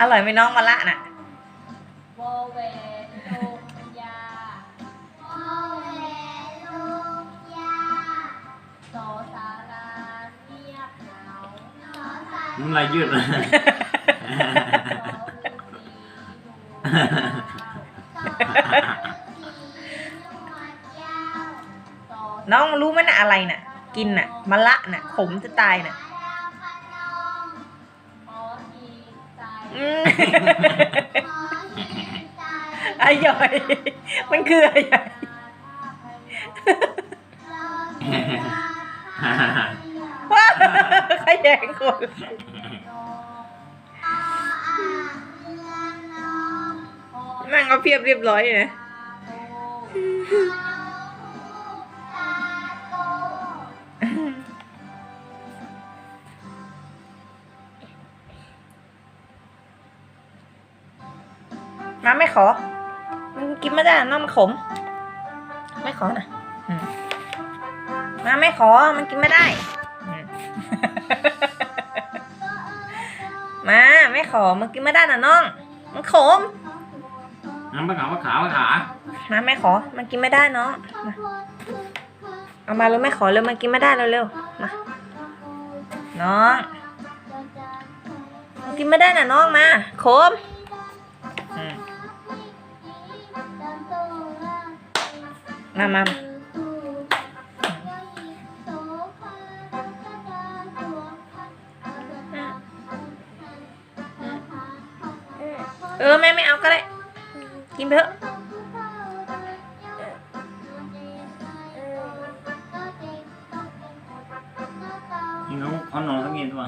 อร่อยไหมน้องมะละน่ะโวเวนลูกยาโซสาราเงียบเหงาน้ำลายยืดเลยน้องรู้ไหมน่ะอะไรน่ะ กินน่ะมะละน่ะขมจะตายน่ะอื อร่อยมันคืออะไรว้าวขยงคนนั่งเอาเพียบเรียบร้อยเลย นะมาไม่ขอ มันกินไม่ได้น้องมันขม ไม่ขอนะอืมมาไม่ขอ มันกินไม่ได้อืมมาไม่ขอ มันกินไม่ได้นะน้อง มันขม น้ำปลาขาวปลาขาวปลาขามาไม่ขอ มันกินไม่ได้น้องมาเอามาแล้วไม่ขอเลยมันกินไม่ได้เร็วๆมา น้อง มันกินไม่ได้น่ะน้องมาขม มามามาเออแม่ไม่เอาก็ได้ กินไปเถอะนี่เขาเขานอนสักเย็นตัว